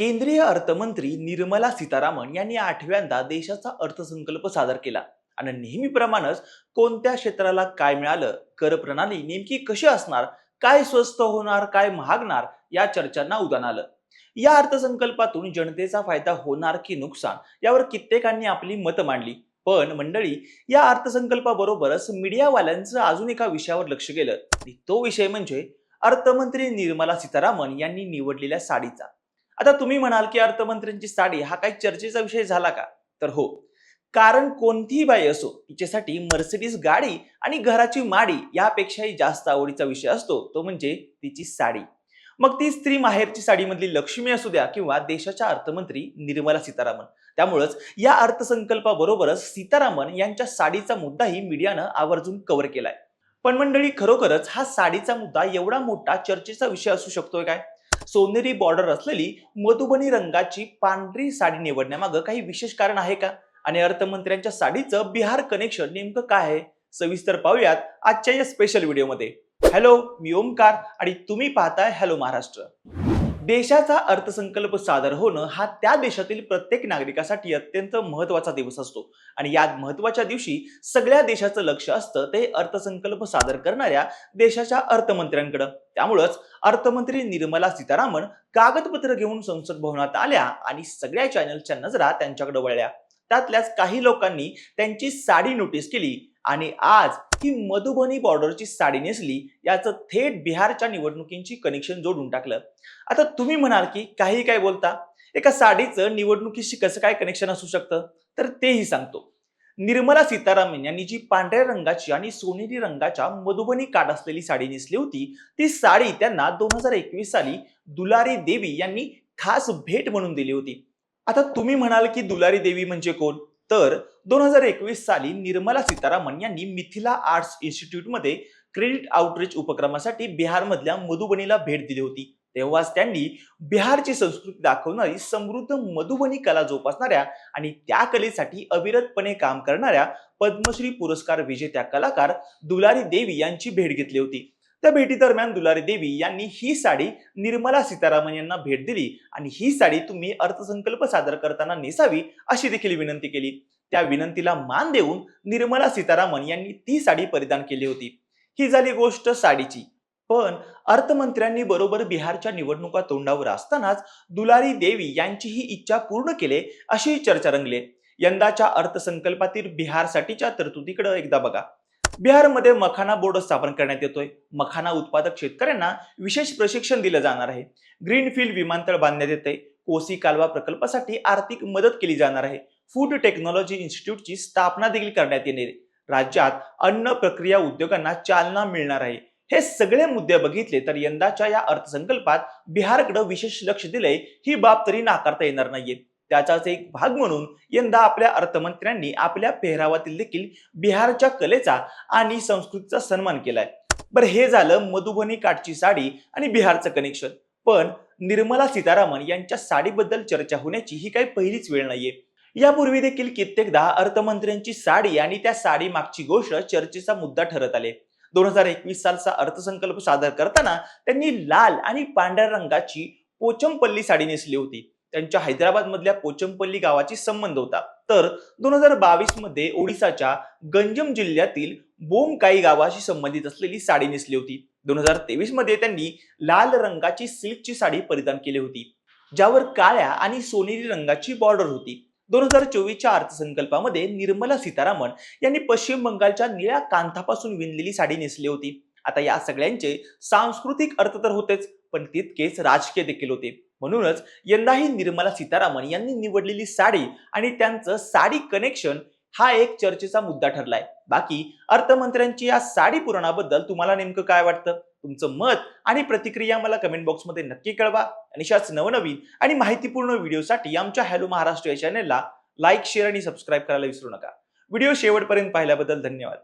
केंद्रीय अर्थमंत्री निर्मला सीतारामन यांनी आठव्यांदा देशाचा अर्थसंकल्प सादर केला. आणि नेहमीप्रमाणेच कोणत्या क्षेत्राला काय मिळालं कर प्रणाली नेमकी कशी असणार काय स्वस्त होणार काय महागणार या चर्चांना उदान आलं. या अर्थसंकल्पातून जनतेचा फायदा होणार की नुकसान यावर कित्येकांनी आपली मतं मांडली. पण मंडळी या अर्थसंकल्पाबरोबरच मीडियावाल्यांचं अजून एका विषयावर लक्ष गेलं. आणि तो विषय म्हणजे अर्थमंत्री निर्मला सीतारामन यांनी निवडलेल्या साडीचा. आता तुम्ही म्हणाल की अर्थमंत्र्यांची साडी हा काही चर्चेचा विषय झाला का? तर हो. कारण कोणतीही बाई असो तिच्यासाठी मर्सिडीज गाडी आणि घराची माडी यापेक्षाही जास्त आवडीचा विषय असतो तो म्हणजे तिची साडी. मग ती स्त्री माहेरची साडीमधली लक्ष्मी असू द्या किंवा देशाच्या अर्थमंत्री निर्मला सीतारामन. त्यामुळंच या अर्थसंकल्पाबरोबरच सीतारामन यांच्या साडीचा मुद्दाही मीडियानं आवर्जून कव्हर केलाय. पण मंडळी खरोखरच हा साडीचा मुद्दा एवढा मोठा चर्चेचा विषय असू शकतोय काय? सोनेरी बॉर्डर असलेली मधुबनी रंगाची पांढरी साडी निवडण्यामागं काही विशेष कारण आहे का? आणि अर्थमंत्र्यांच्या साडीचं बिहार कनेक्शन नेमकं काय आहे? सविस्तर पाहूयात आजच्या या स्पेशल व्हिडिओमध्ये हॅलो मी ओमकार आणि तुम्ही पाहताय हॅलो महाराष्ट्र. देशाचा अर्थसंकल्प सादर होणं हा त्या देशातील प्रत्येक नागरिकासाठी अत्यंत महत्त्वाचा दिवस असतो. आणि या महत्त्वाच्या दिवशी सगळ्या देशाचं लक्ष असतं ते अर्थसंकल्प सादर करणाऱ्या देशाच्या अर्थमंत्र्यांकडं. त्यामुळंच अर्थमंत्री निर्मला सीतारामन कागदपत्र घेऊन संसद भवनात आल्या आणि सगळ्या चॅनलच्या नजरा त्यांच्याकडे वळल्या. त्यातल्याच काही लोकांनी त्यांची साडी नोटीस केली आणि आज ही मधुबनी बॉर्डरची साडी नेसली याचं थेट बिहारच्या निवडणुकींची कनेक्शन जोडून टाकलं. आता तुम्ही म्हणाल की काही काय बोलता? एका साडीचं निवडणुकीशी कसं काय कनेक्शन असू शकतं? तर तेही सांगतो. निर्मला सीतारामन यांनी जी पांढऱ्या रंगाची आणि सोनेरी रंगाच्या मधुबनी काठ असलेली साडी नेसली होती ती साडी त्यांना दोन हजार एकवीस साली दुलारी देवी यांनी खास भेट म्हणून दिली होती. आता तुम्ही म्हणाल की दुलारी देवी म्हणजे कोण? तर दोन हजार एकवीस साली निर्मला सीतारामन यांनी मिथिला आर्ट्स इन्स्टिट्यूटमध्ये क्रेडिट आउटरीच उपक्रमासाठी बिहारमधल्या मधुबनीला भेट दिली होती. तेव्हाच त्यांनी बिहारची संस्कृती दाखवणारी समृद्ध मधुबनी कला जोपासणाऱ्या आणि त्या कलेसाठी अविरतपणे काम करणाऱ्या पद्मश्री पुरस्कार विजेत्या कलाकार दुलारी देवी यांची भेट घेतली होती. त्या भेटीदरम्यान दुलारी देवी यांनी ही साडी निर्मला सीतारामन यांना भेट दिली आणि ही साडी तुम्ही अर्थसंकल्प सादर करताना नेसावी अशी देखील विनंती केली. त्या विनंतीला मान देऊन निर्मला सीतारामन यांनी ती साडी परिधान केली होती. ही झाली गोष्ट साडीची. पण अर्थमंत्र्यांनी बरोबर बिहारच्या निवडणुका तोंडावर असतानाच दुलारी देवी यांची ही इच्छा पूर्ण केले अशी चर्चा रंगले. यंदाच्या अर्थसंकल्पातील बिहारसाठीच्या तरतुदीकडे एकदा बघा. बिहारमध्ये मखाना बोर्ड स्थापन करण्यात येतोय. मखाना उत्पादक शेतकऱ्यांना विशेष प्रशिक्षण दिलं जाणार आहे. ग्रीनफील्ड विमानतळ बांधण्यात येते कोसी कालवा प्रकल्पासाठी आर्थिक मदत केली जाणार आहे. फूड टेक्नॉलॉजी इन्स्टिट्यूटची स्थापना देखील करण्यात येणार राज्यात अन्न प्रक्रिया उद्योगांना चालना मिळणार आहे. हे सगळे मुद्दे बघितले तर यंदाच्या या अर्थसंकल्पात बिहारकडे विशेष लक्ष दिलंय. ही बाब तरी नाकारता येणार नाहीये. त्याचाच एक भाग म्हणून यंदा आपल्या अर्थमंत्र्यांनी आपल्या पेहरावातील देखील बिहारच्या कलेचा आणि संस्कृतीचा सन्मान केलाय. बरं हे झालं मधुबनी काठची साडी आणि बिहारचं कनेक्शन पण निर्मला सीतारामन यांच्या साडीबद्दल चर्चा होण्याची ही काही पहिलीच वेळ नाहीये. यापूर्वी देखील कित्येकदा अर्थमंत्र्यांची साडी आणि त्या साडी मागची गोष्ट चर्चेचा मुद्दा ठरत आले. दोन हजार एकवीस सालचा अर्थसंकल्प सादर करताना त्यांनी लाल आणि पांढऱ्या रंगाची पोचमपल्ली साडी नेसली होती. त्यांच्या हैदराबादमधल्या पोचमपल्ली गावाची संबंध होता. तर दोन हजार बावीसमध्ये ओडिसाच्या गंजम जिल्ह्यातील बोमकाई गावाशी संबंधित असलेली साडी नेसली होती. दोन हजार तेवीसमध्ये त्यांनी लाल रंगाची सिल्कची साडी परिधान केली होती ज्यावर काळ्या आणि सोनेरी रंगाची बॉर्डर होती. दोन हजार चोवीसच्या अर्थसंकल्पामध्ये निर्मला सीतारामन यांनी पश्चिम बंगालच्या निळ्या कांथापासून विणलेली साडी नेसली होती. आता या सगळ्यांचे सांस्कृतिक अर्थ तर होतेच पण तितकेच राजकीय देखील होते. म्हणूनच यंदाही निर्मला सीतारामन यांनी निवडलेली साडी आणि त्यांचं साडी कनेक्शन हा एक चर्चेचा मुद्दा ठरलाय. बाकी अर्थमंत्र्यांची या साडी पुराणाबद्दल तुम्हाला नेमकं काय वाटतं? तुमचं मत आणि प्रतिक्रिया मला कमेंट बॉक्समध्ये नक्की कळवा. आणि अशाच नवनवीन आणि माहितीपूर्ण व्हिडिओसाठी आमच्या हॅलो महाराष्ट्र या चॅनेलला लाईक शेअर आणि सबस्क्राईब करायला विसरू नका. व्हिडिओ शेवटपर्यंत पाहिल्याबद्दल धन्यवाद.